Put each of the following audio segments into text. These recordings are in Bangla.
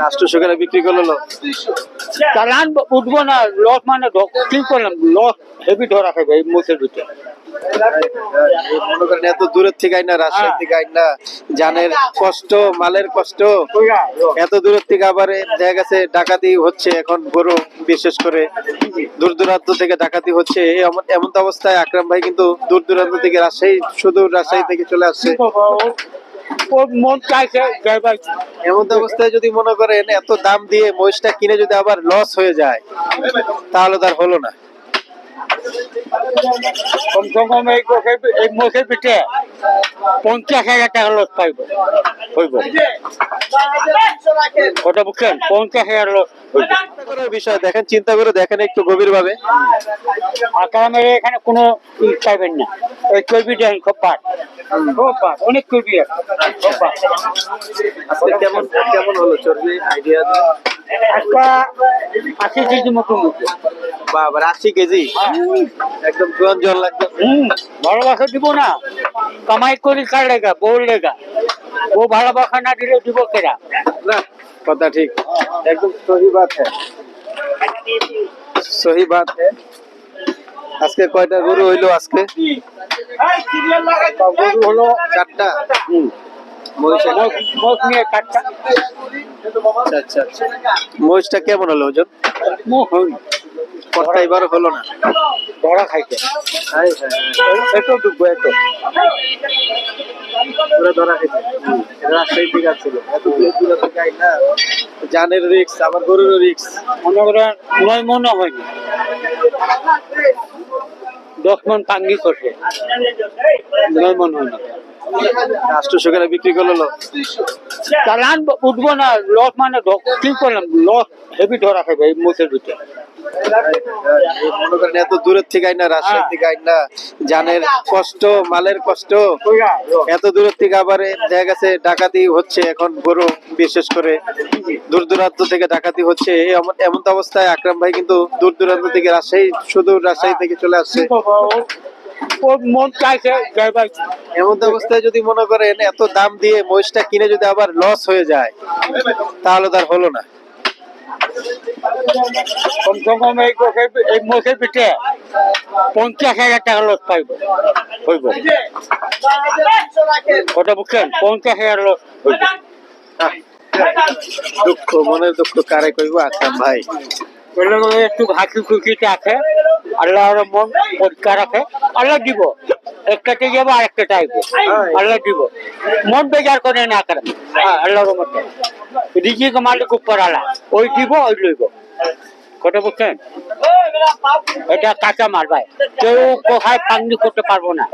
রাষ্ট্র বিক্রি করল চালান উঠবো না লস মানে কি করলাম? লস হেভি ধরা খাবে এই মুখের ভিতরে। মনে করেন এত দূরের থেকে আইনা রাজশাহী থেকে আইনা জানের কষ্ট মালের কষ্ট এত দূরের থেকে আবার দেখা গেছে ডাকাতি হচ্ছে এখন গরু বিশেষ করে দূর দূরান্ত থেকে ডাকাতি হচ্ছে। এমন অবস্থায় আকরাম ভাই কিন্তু দূর দূরান্ত থেকে রাজশাহী শুধু রাজশাহী থেকে চলে আসছে। ওর মন চাইছে এমন তো অবস্থায় যদি মনে করেন এত দাম দিয়ে মহিষটা কিনে যদি আবার লস হয়ে যায় তাহলে তার হলো না। কমসে কম এই এই মুখের পিঠে পঞ্চাশ হাজার টাকা লস পাইব। হইব। ওটা বুঝছেন? পঞ্চাশ হাজার লস করার বিষয় দেখেন চিন্তা করে দেখেন একটু গভীর ভাবে আকামের এখানে কোনো পাইবেন না। ওই চর্বি দেন খুব পাট। খুব পাট অনেক চর্বি আছে। খুব পাট। আজকে কেমন কেমন হলো? চর্বি আইডিয়া একটা আশি কেজি মতো বাবা আশি কেজি? একদম ভালোবাসা দিব না। কামাই করি কার লেগা? বউর লেগা। ও ভালোবাসা না দিলে দিব কেরা? না কথা ঠিক। একদম সহি বাত হ্যাঁ। সহি বাত হ্যাঁ। আজকে কয়টা গরু হইল আজকে? গরু হলো চারটা। আচ্ছা আচ্ছা আচ্ছা। মহিষটা কেমন হলো ওজন? এবার হলো না? ধরা ডুববো পুরো ধরা খেয়েছে রাজশাহী থেকে আসছিল। এত দূর দূর থেকে আই না। জানের রিক্স আবার গরুরও রিক্স মনে করেন নয় মনে হয়নি দশ মন পাঙ্গি করছে নয় মন হয়নি রাষ্ট্র বিক্রি করল চালান উঠবো না লস মানে কি করলাম? লস হেভি ধরা খাবে এই মুখের ভিতরে। মনে করেন এত দূরের থেকে আইনা রাজশাহী থেকে আইনা জানের কষ্ট মালের কষ্ট এত দূরের থেকে আবার দেখা গেছে ডাকাতি হচ্ছে এখন গরু বিশেষ করে দূর দূরান্ত থেকে ডাকাতি হচ্ছে এমন এমন তো অবস্থায় আকরাম ভাই কিন্তু দূর দূরান্ত থেকে রাজশাহী শুধু রাজশাহী থেকে চলে আসছে। ওর মন চাইছে ড্রাইভার এমন অবস্থায় যদি মনে করেন এত দাম দিয়ে মহিষটা কিনে যদি আবার লস হয়ে যায় তাহলে তার হলো না। কমসে কম এই পিঠে পঞ্চাশ হাজার টাকা লস পাইব। হইব। ওটা বুঝছেন? পঞ্চাশ হাজার লস হইব। দুঃখ মনের দুঃখ কারে কইব? আকরাম ভাই। একটু হাসি খুশিতে আছে। আল্লাহর মন পরিষ্কার রাখে। আল্লাহ দিব। একটাতে যাব আর একটা চাইব আল্লাহ দিব। মন বেজার করে না করে। হ্যাঁ, আল্লাহর মধ্যে রিজিক মালিক উপর আলা ওই দিব ওই লইব। কথা বুঝছেন? এটা কাঁচা মাল ভাই। কেউ কোথায় পাঙ্গি করতে পারব না।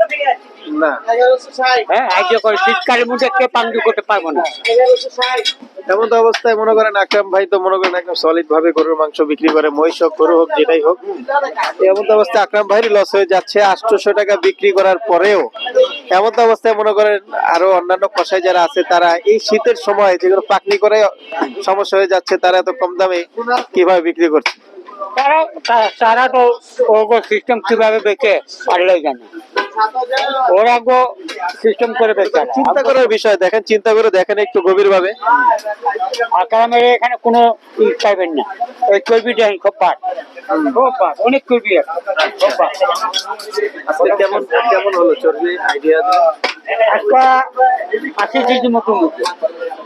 হ্যাঁ আজ করে শীতকালের মধ্যে কেউ পাঙ্গি করতে পারব না। এমন তো অবস্থায় মনে করেন আকরাম ভাই তো মনে করেন একদম সলিড ভাবে গরুর মাংস বিক্রি করে মহিষ হোক গরু হোক যেটাই হোক। এমন তো অবস্থায় আকরাম ভাইয়ের লস হয়ে যাচ্ছে আটশোশো টাকা বিক্রি করার পরেও। এমন তো অবস্থায় মনে করেন আরও অন্যান্য কষাই যারা আছে তারা এই শীতের সময় যেগুলো পাকনি করে সমস্যা হয়ে যাচ্ছে তারা এত কম দামে কীভাবে বিক্রি করছে? তারা তা- তারা তো ওগো সিস্টেম কীভাবে বেঁচে পারলেই জানে। ওরা গো সিস্টেম করে বেঁচে চিন্তা করার বিষয় দেখেন চিন্তা করে দেখেন একটু গভীর ভাবে আকামের এখানে কোনো ই পাইবেন না। ওই দেন খুব পাট খুব পাট অনেক চর্বি আছে খুব পাট আজকে কেমন কেমন হলো? চর্বি আইডিয়া একটা আশি কেজি মতো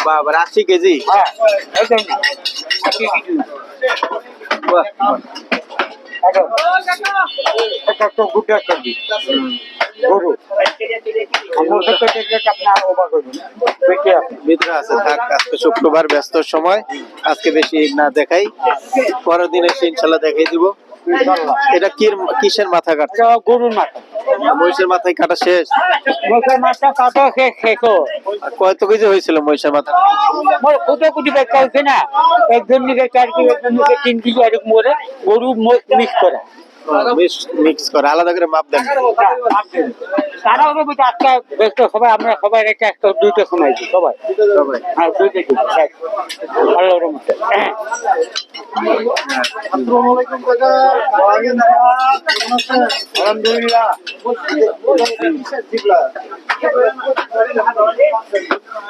বাবা আশি কেজি? হ্যাঁ আশি কেজি। গরু ভিতরে আছে থাক আজকে শুক্রবার ব্যস্ত সময় আজকে বেশি না দেখাই পরের দিন এসে ইনশাল্লাহ দেখাই দিব এটা কি কিসের মাথা কাটছে গরুর মাথা। মহিষের মাথায় কাটা শেষ। মহিষের মাথা কাটা শেষ। কত কেজি হয়েছিল মহিষের মাথা মোর কোটি বেচা হচ্ছে না? একজন নিকে চার কেজি একজন নিকে তিন কেজি এরকম করে গরু মিক্স করা। মিক্স করে আলাদা করে মাপ দেন। তারা হবে বুঝতে আজকে ব্যস্ত সবাই আমরা সবাই রেখে একটা দুইটা সবাই। সবাই। হ্যাঁ দুইটা। আল্লাহর আলহামদুলিল্লাহ।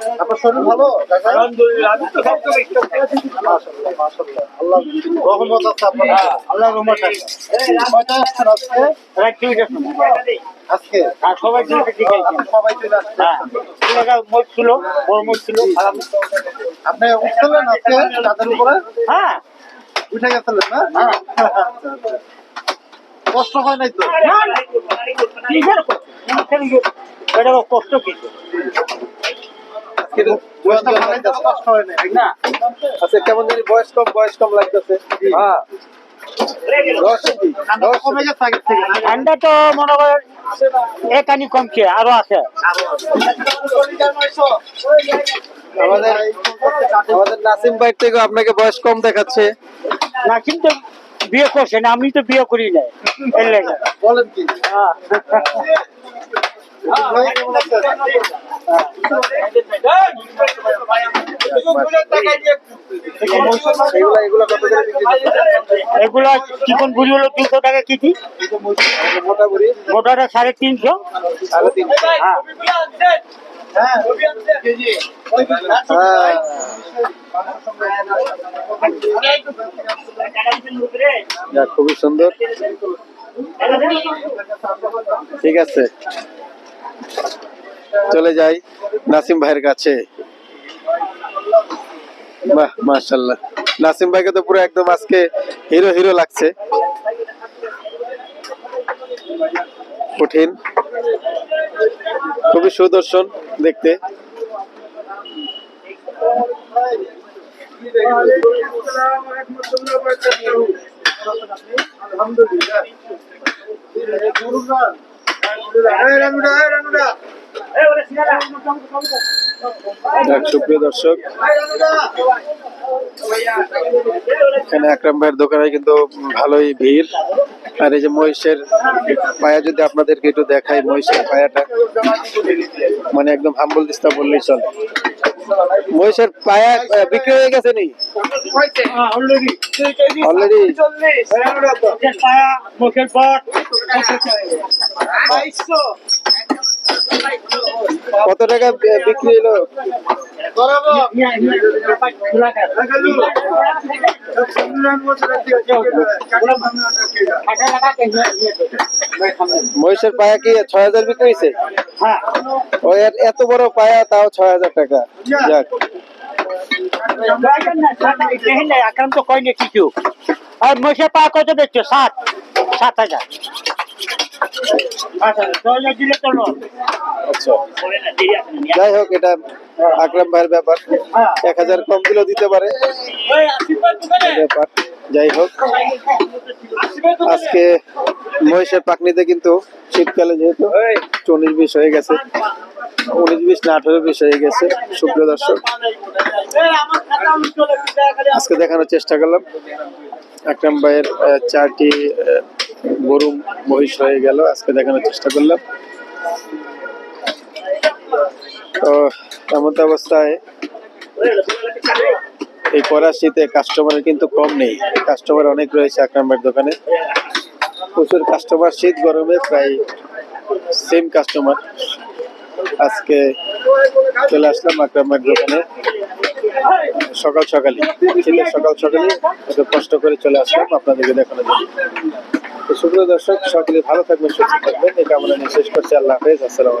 হ্যাঁ আপনার শরীর ভালো আল্লাহ রহমত আছে আপনার আল্লাহ রহমত আছে কয়টা আসছেন আজকে রাত দুইটার সময় আজকে আর সবাই দুইটা দিকে সবাই চলে আসছে হ্যাঁ এলাকা মোট ছিল মোট ছিল আপনি উঠছিলেন আজকে তাদের উপরে হ্যাঁ উঠে গেছিলেন না আচ্ছা, আচ্ছা। কষ্ট হয় নাই তো কষ্ট? ইয়ে? কিছু কিন্তু বয়সটা বানাইতে কষ্ট হয় নাই না আচ্ছা কেমন জানি বয়স কম বয়স কম লাগতেছে। হ্যাঁ। না? ঠান্ডা তো মনে করেন একানি কমছে আরও আছে। আমাদের আমাদের নাসিম ভাই থেকে আপনাকে বয়স কম দেখাচ্ছে। না কিন্তু বিয়ে করছেন আমি তো বিয়ে করি লেগে। বলেন কি? এগুলা চিকন বুড়ি হলো দুশো টাকা কেজি। গোটাটা সাড়ে তিনশো তিনশো। খুবই সুন্দর। ঠিক আছে। চলে যাই নাসিম ভাইয়ের কাছে। বাহ মাশাল্লাহ নাসিম ভাইকে তো পুরো একদম আজকে হিরো হিরো লাগছে। কঠিন। খুবই সুদর্শন দেখতে। যাক, সুপ্রিয় দর্শক এখানে আকরাম ভাইয়ের দোকানে কিন্তু ভালোই ভিড়। আর এই যে মহিষের পায়া যদি আপনাদেরকে একটু দেখাই মহিষের পায়াটা মানে একদম হাম্বল দিস্তা বললেই চলে। মহিষের পায়া আহ, বিক্রি হয়ে গেছে নি? অলরেডি পায়া মুখের পট কত টাকা বিক্রি হলো? মহিষের পায়া কি ছয় হাজার বিক্রি হয়েছে? হ্যাঁ এত বড় পায়া, তাও ছয় হাজার টাকা। যাক। আক্রান্ত কয়নি কিছু? আর মহিষের পা কত দেখছ সাত। সাত হাজার। আচ্ছা যাই হোক এটা আকরাম ভাইয়ের ব্যাপার। হ্যাঁ। এক হাজার কম দিলেও দিতে পারে। ব্যাপার। যাই হোক আজকে মহিষের পাকনিতে কিন্তু শীতকালে যেহেতু চল্লিশ বিশ হয়ে গেছে। উনিশ বিশ না আঠারো বিশ হয়ে গেছে সুপ্রিয় দর্শক। আজকে দেখানোর চেষ্টা করলাম। আকরাম ভাইয়ের চারটি গরু মহিষ হয়ে গেল। আজকে দেখানোর চেষ্টা করলাম। তো এমন অবস্থায় এই কড়া শীতে কাস্টমার কিন্তু কম নেই। কাস্টমার অনেক রয়েছে আকরাম ভাইয়ের দোকানে। প্রচুর কাস্টমার শীত গরমে প্রায় সেম কাস্টমার আজকে চলে আসলাম আকরাম ভাইয়ের দোকানে। সকাল সকালে শীতের সকাল সকালে একটু কষ্ট করে চলে আসলাম, আপনাদেরকে দেখানোর জন্য। তো সুপ্রিয় দর্শক, সকলে ভালো থাকবেন, সুস্থ থাকবেন। এই কামনা নিয়ে শেষ করছি। আল্লাহ হাফেজ, আসসালাম